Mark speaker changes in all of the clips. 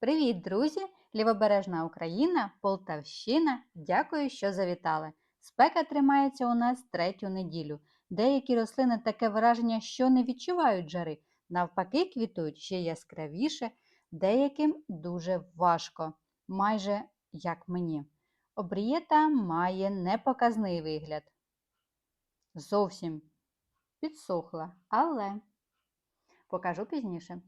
Speaker 1: Привіт, друзі! Лівобережна Україна, Полтавщина. Дякую, що завітали. Спека тримається у нас третю неділю. Деякі рослини таке враження, що не відчувають жари, навпаки, квітують ще яскравіше, деяким дуже важко, майже як мені. Обрієта має непоказний вигляд. Зовсім підсохла, але покажу пізніше.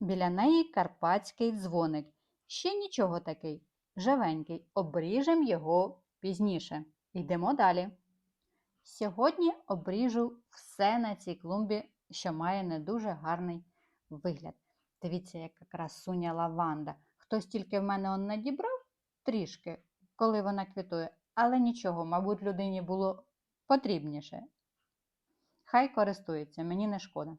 Speaker 1: Біля неї карпатський дзвоник. Ще нічого такий, живенький. Обріжем його пізніше. Йдемо далі. Сьогодні обріжу все на цій клумбі, що має не дуже гарний вигляд. Дивіться, яка красуня лаванда. Хтось тільки в мене он надібрав трішки, коли вона квітує, але нічого, мабуть, людині було потрібніше. Хай користується, мені не шкода.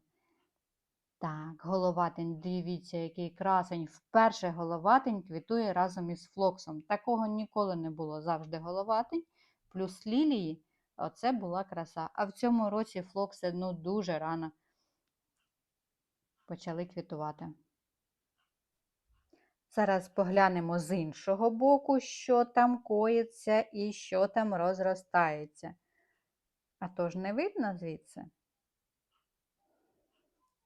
Speaker 1: Так, головатень, дивіться, який красень. Вперше головатень квітує разом із флоксом. Такого ніколи не було. Завжди головатень, плюс лілії. Оце була краса. А в цьому році флокси ну, дуже рано почали квітувати. Зараз поглянемо з іншого боку, що там коїться і що там розростається. А то ж не видно звідси.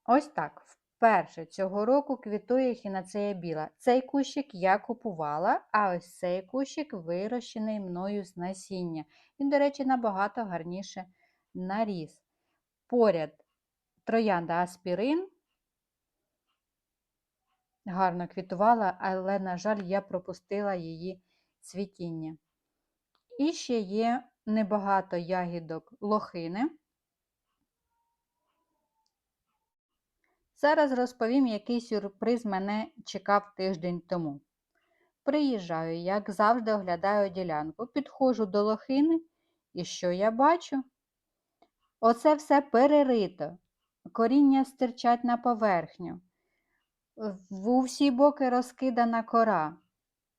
Speaker 1: Ось так. Вперше цього року квітує хінацея біла. Цей кущик я купувала, а ось цей кущик вирощений мною з насіння. Він, до речі, набагато гарніше наріс. Поряд троянда аспірин. Гарно квітувала, але, на жаль, я пропустила її цвітіння. І ще є небагато ягідок лохини. Зараз розповім, який сюрприз мене чекав тиждень тому. Приїжджаю, як завжди, оглядаю ділянку, підходжу до лохини, і що я бачу? Оце все перерито, коріння стирчать на поверхню, в усі боки розкидана кора.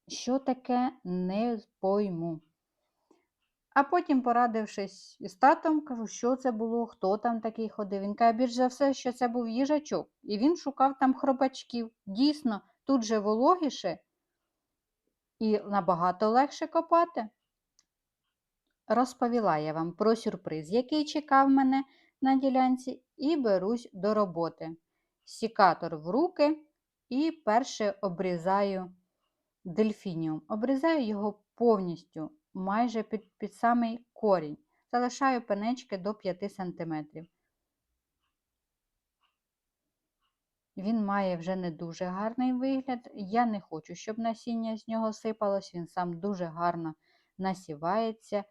Speaker 1: Що таке не пойму. А потім, порадившись із татом, кажу, що це було, хто там такий ходив. Він каже, більш за все, що це був їжачок. І він шукав там хробачків. Дійсно, тут же вологіше і набагато легше копати. Розповіла я вам про сюрприз, який чекав мене на ділянці, і берусь до роботи. Сікатор в руки і перше обрізаю дельфініум. Обрізаю його повністю майже під, під самий корінь. Залишаю пенечки до 5 см. Він має вже не дуже гарний вигляд. Я не хочу, щоб насіння з нього сипалось, він сам дуже гарно насівається,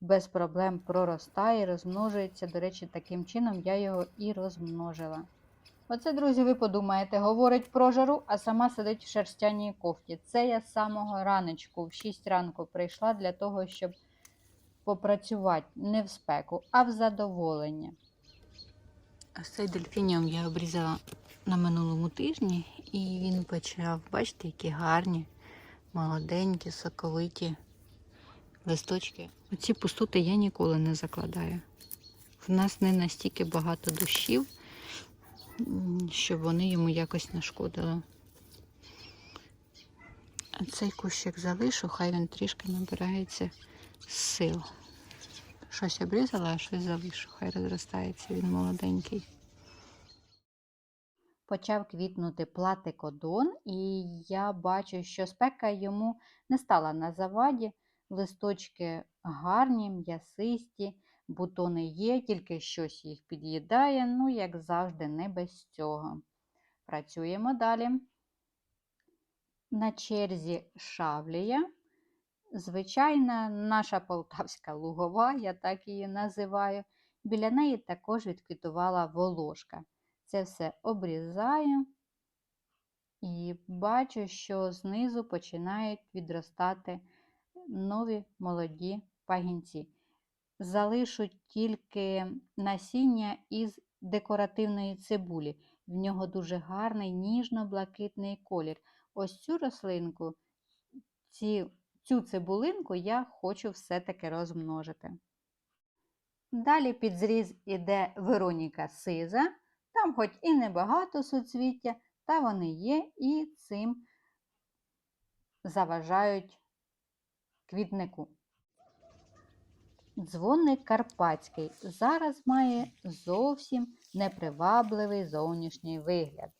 Speaker 1: без проблем проростає, розмножується. До речі, таким чином я його і розмножила. Оце, друзі, ви подумаєте, говорить про жару, а сама сидить в шерстяній кофті. Це я з самого раночку, в 6 ранку, прийшла для того, щоб попрацювати не в спеку, а в задоволення. Ось цей дельфініум я обрізала на минулому тижні, і він почав, бачите, які гарні, молоденькі, соковиті листочки. Оці пустоти я ніколи не закладаю. В нас не настільки багато душів щоб вони йому якось нашкодили. А цей кущик залишу, хай він трішки набирається сил. Щось обрізала, а щось залишу, хай розростається, він молоденький. Почав квітнути платикодон, і я бачу, що спека йому не стала на заваді. Листочки гарні, м'ясисті, Бутони є, тільки щось їх під'їдає, ну, як завжди, не без цього. Працюємо далі. На черзі шавлія. Звичайна наша полтавська лугова, я так її називаю. Біля неї також відквітувала волошка. Це все обрізаю і бачу, що знизу починають відростати нові молоді пагінці залишу тільки насіння із декоративної цибулі. В нього дуже гарний ніжно-блакитний колір. Ось цю рослинку, ці, цю цибулинку я хочу все-таки розмножити. Далі під зріз іде Вероніка Сиза, Там хоч і небагато суцвіття, та вони є і цим заважають квітнику. Дзвоник карпатський зараз має зовсім непривабливий зовнішній вигляд.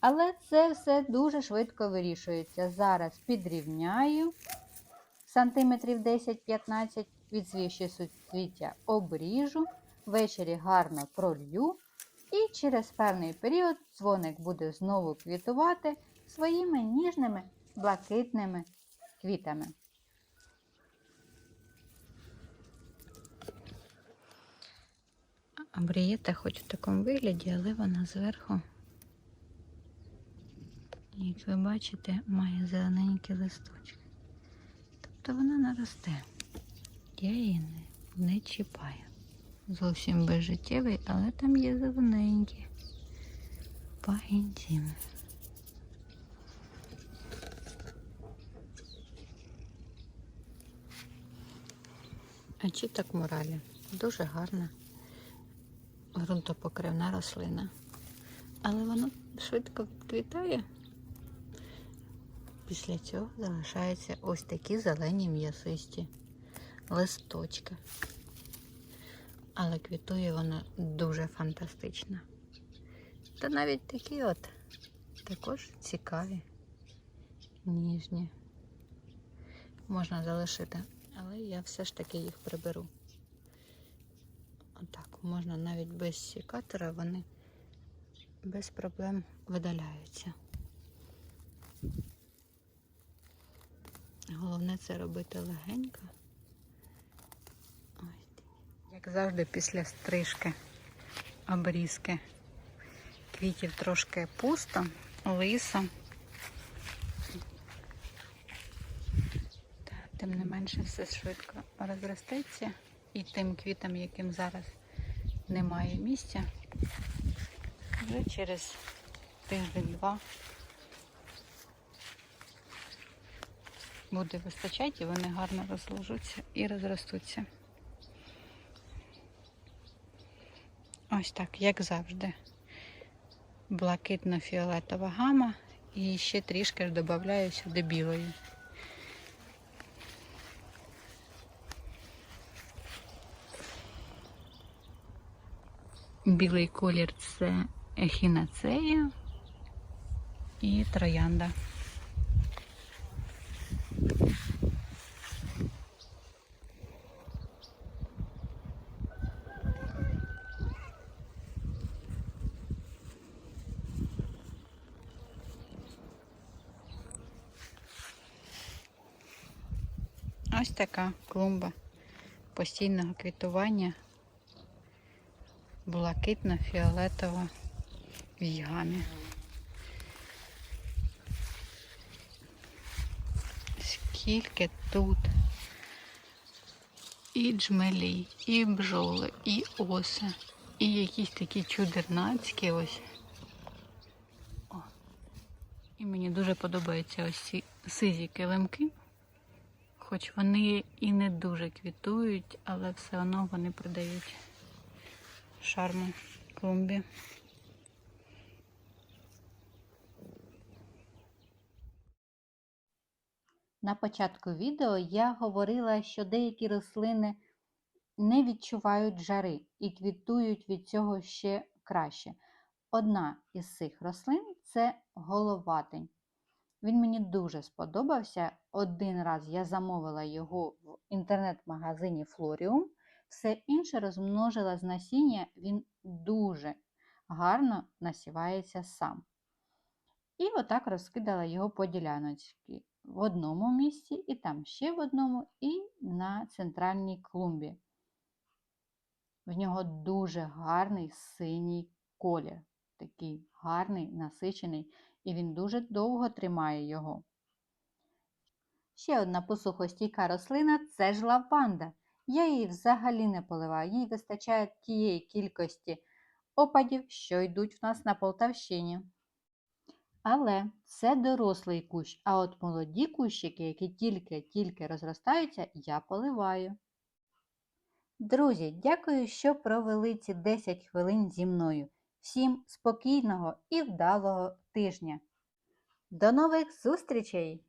Speaker 1: Але це все дуже швидко вирішується. Зараз підрівняю сантиметрів 10-15 від свіжі суцвіття обріжу, ввечері гарно пролью, і через певний період дзвоник буде знову квітувати своїми ніжними блакитними квітами.
Speaker 2: Абрієта хоч в такому вигляді, але вона зверху, як ви бачите, має зелененькі листочки. Тобто вона наросте. Я її не, не чіпаю. Зовсім безжиттєвий, але там є зелененькі пагінці. А чи так моралі? Дуже гарна ґрунтопокривна рослина. Але воно швидко квітає. Після цього залишаються ось такі зелені м'ясисті листочки. Але квітує вона дуже фантастично. Та навіть такі от також цікаві, ніжні. Можна залишити, але я все ж таки їх приберу. Отак, можна навіть без секатора, вони без проблем видаляються. Головне це робити легенько. Ось. Як завжди, після стрижки обрізки квітів трошки пусто, лисо. Тим не менше все швидко розростеться. І тим квітам, яким зараз немає місця, вже через тиждень-два буде вистачати і вони гарно розложуться і розростуться. Ось так, як завжди. Блакитно-фіолетова гама і ще трішки ж додаю сюди білої. Білий колір це ехінацея і троянда. Ось така клумба постійного квітування блакитно-фіолетова в гамі. Скільки тут і джмелі, і бджоли, і оси, і якісь такі чудернацькі ось. О. І мені дуже подобаються ось ці сизі килимки. Хоч вони і не дуже квітують, але все одно вони придають шарму клумбі.
Speaker 1: На початку відео я говорила, що деякі рослини не відчувають жари і квітують від цього ще краще. Одна із цих рослин це головатень. Він мені дуже сподобався. Один раз я замовила його в інтернет-магазині Florium. Все інше розмножила з насіння, він дуже гарно насівається сам. І отак розкидала його по діляночці в одному місці, і там ще в одному, і на центральній клумбі. В нього дуже гарний синій колір, такий гарний, насичений, і він дуже довго тримає його. Ще одна посухостійка рослина це ж лаванда. Я її взагалі не поливаю, їй вистачає тієї кількості опадів, що йдуть в нас на Полтавщині. Але це дорослий кущ, а от молоді кущики, які тільки-тільки розростаються, я поливаю. Друзі, дякую, що провели ці 10 хвилин зі мною. Всім спокійного і вдалого тижня. До нових зустрічей!